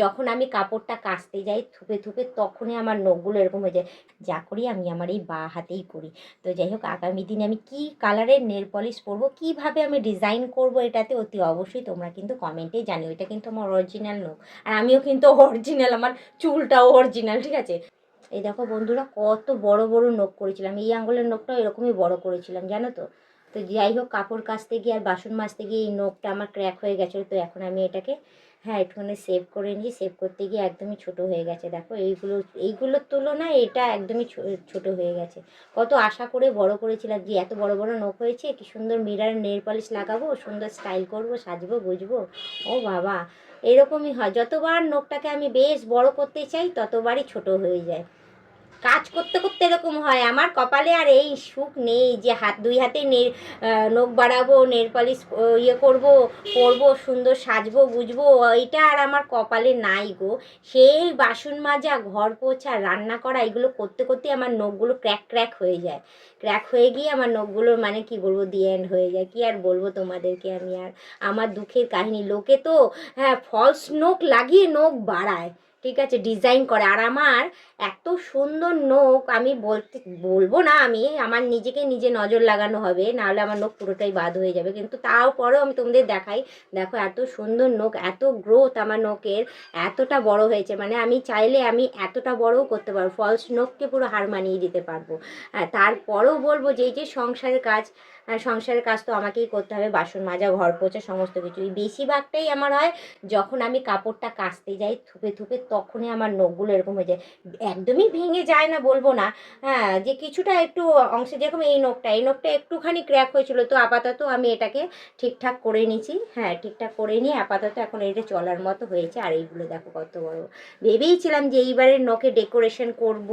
যখন আমি কাপড়টা কাচতে যাই থুপে থুপে তখনই আমার নখগুলো এরকম হয়ে যায়। যা করি আমি আমার এই বা হাতেই করি তো যাই হোক, আগামী দিনে আমি কি কালারের নেল পলিশ পরবো, কীভাবে আমি ডিজাইন করব এটাতে অতি অবশ্যই তোমরা কিন্তু কমেন্টে জানিও। এটা কিন্তু আমার অরিজিনাল নখ। আর আমিও কিন্তু অরিজিনাল আমার চুলটাও অরিজিনাল ঠিক আছে? এই দেখো বন্ধুরা, কত বড় বড় নখ করেছিলাম। এই আঙ্গুলের নখটাও এরকমই বড় করেছিলাম, জানো তো? তো যাই হোক, কাপড় কাচতে গিয়ে আর বাসন মাজতে গিয়ে এই নখটা আমার ক্র্যাক হয়ে গেছিল। তো এখন আমি এটাকে হ্যাঁ একটুখানি সেভ করে নিয়েছি সেভ করতে গিয়ে একদমই ছোট হয়ে গেছে। দেখো, এইগুলো, এইগুলোর তুলনায় এটা একদমই ছোট হয়ে গেছে। কত আশা করে বড় করেছিলাম যে এত বড় বড় নখ হয়েছে, কি সুন্দর মিরার নেল পলিশ লাগাবো, সুন্দর স্টাইল করব, সাজবো বুঝব ও বাবা, এরকমই হয়। যতবার নখটাকে আমি বেশ বড় করতে চাই, ততবারই ছোট হয়ে যায়। কাজ করতে করতে এরকম হয়। আমার কপালে আর এই সুখ নেই যে হাত, দুই হাতে নে নখ বাড়াবো, নেল পলিশ ইয়ে করব করব সুন্দর সাজবো বুঝব এটা আর আমার কপালে নাই গো। সেই বাসন মাজা, ঘর পোছা, রান্না করা, এগুলো করতে করতে আমার নখগুলো ক্র্যাক ক্র্যাক হয়ে যায়। ক্র্যাক হয়ে গিয়ে আমার নখগুলোর মানে কি বলব দি এন্ড হয়ে যায়। কি আর বলব তোমাদেরকে আমি আর? আমার দুঃখের কাহিনী। লোকে তো হ্যাঁ ফলস নখ লাগিয়ে নখ বাড়ায়। ঠিক আছে ডিজাইন করে। আর আমার এত সুন্দর নখ, আমি বলতে, বলব না আমি, আমার নিজেকে নিজে নজর লাগানো হবে, নাহলে আমার নখ পুরোটাই বাদ হয়ে যাবে। কিন্তু তাও পরেও আমি তোমাদের দেখাই, দেখো এত সুন্দর নখ, এত গ্রোথ আমার নখের, এতটা বড় হয়েছে। মানে আমি চাইলে আমি এতটা বড়ও করতে পারব ফলস নখকে পুরো হার মানিয়ে দিতে পারব। হ্যাঁ তারপরেও বলব যে এই যে সংসারের কাজ সংসারের কাজ তো আমাকেই করতে হবে, বাসন মাজা, ঘর পোছা, সমস্ত কিছু বেশিরভাগটাই আমার হয় যখন আমি কাপড়টা কাচতে যাই, থুপে থুপে তখনই আমার নখগুলো এরকম হয়ে যায়। একদমই ভেঙে যায় না বলব না হ্যাঁ যে কিছুটা একটু অংশে যেরকম এই নখটা এই নখটা একটুখানি ক্র্যাক হয়েছিল তো আপাতত আমি এটাকে ঠিকঠাক করে নিয়েছি হ্যাঁ ঠিকঠাক করে নিয়ে আপাতত এখন এটা চলার মতো হয়েছে। আর এইগুলো দেখো কত বড়। ভেবেইছিলাম যে এইবারের নখে ডেকোরেশন করব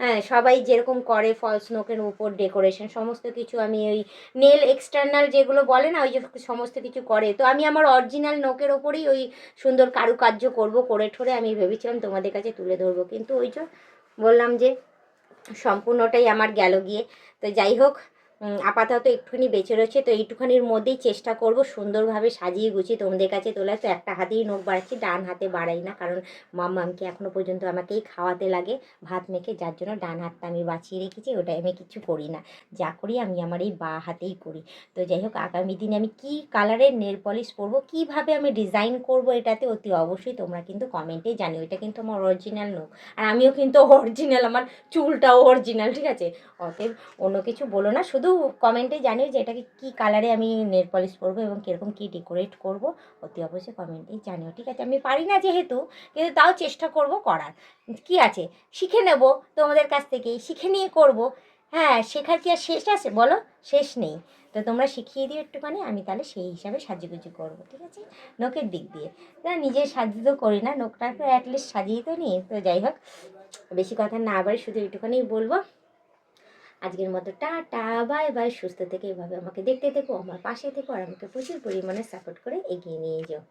হ্যাঁ সবাই যেরকম করে ফলস নখের উপর ডেকোরেশন সমস্ত কিছু আমি ওই নেল এক্সটার্নাল যেগুলো বলে না, ওই যে সমস্ত কিছু করে। তো আমি আমার অরিজিনাল নখের ওপরেই ওই সুন্দর কারুকার্য করব, করে ঠোরে আমি ভেবেছিলাম তোমাদের কাছে তুলে ধরবো। কিন্তু ওই যে বললাম যে সম্পূর্ণটাই আমার গেল গিয়ে। তো যাই হোক আপাতত একটুখানি বেঁচে রয়েছে। তো এইটুখানির মধ্যেই চেষ্টা করব সুন্দরভাবে সাজিয়ে গুছিয়ে তোমাদের কাছে তোলা তো একটা হাতেই নখ বাড়াচ্ছি, ডান হাতে বাড়াই না, কারণ মাম্মামকে এখনও পর্যন্ত আমাকেই খাওয়াতে লাগে। ভাত মেখে যার জন্য ডান হাতটা আমি বাঁচিয়ে রেখেছি, ওটাই আমি কিছু করি না। যা করি আমি আমার এই বা হাতেই করি। তো যাই হোক, আগামী দিনে আমি কি কালারের নেল পলিশ পরবো, কীভাবে আমি ডিজাইন করব এটাতে অতি অবশ্যই তোমরা কিন্তু কমেন্টে জানিও। এটা কিন্তু আমার অরিজিনাল নখ। আর আমিও কিন্তু অরিজিনাল, আমার চুলটাও অরিজিনাল, ঠিক আছে? অতএব অন্য কিছু বলো না, শুধু কমেন্টে জানিও যে এটাকে কী কালারে আমি নেল পলিশ করব এবং কীরকম কী ডেকোরেট করব। অতি অবশ্যই কমেন্টেই জানিও, ঠিক আছে? আমি পারি না যেহেতু, কিন্তু তাও চেষ্টা করব করার। কি আছে? শিখে নেব তোমাদের কাছ থেকেই, শিখে নিয়ে করব। হ্যাঁ শেখার কি আর শেষ আছে? বলো, শেষ নেই। তো তোমরা শিখিয়ে দিও একটুখানি, আমি তাহলে সেই হিসাবে সাজুগুজু করব, ঠিক আছে? নখের দিক দিয়ে। না, নিজে সাজিয়ে তো করি না, নখটাকে অ্যাটলিস্ট সাজিয়ে তো নিই। তো যাই হোক, বেশি কথা না আবার শুধু একটুখানি বলব। আজকের মতো টা টা বাই বাই। সুস্থ থেকে এভাবে আমাকে দেখতে থেকো, আমার পাশে থেকো, আর আমাকে প্রচুর পরিমাণে সাপোর্ট করে এগিয়ে নিয়ে যাও।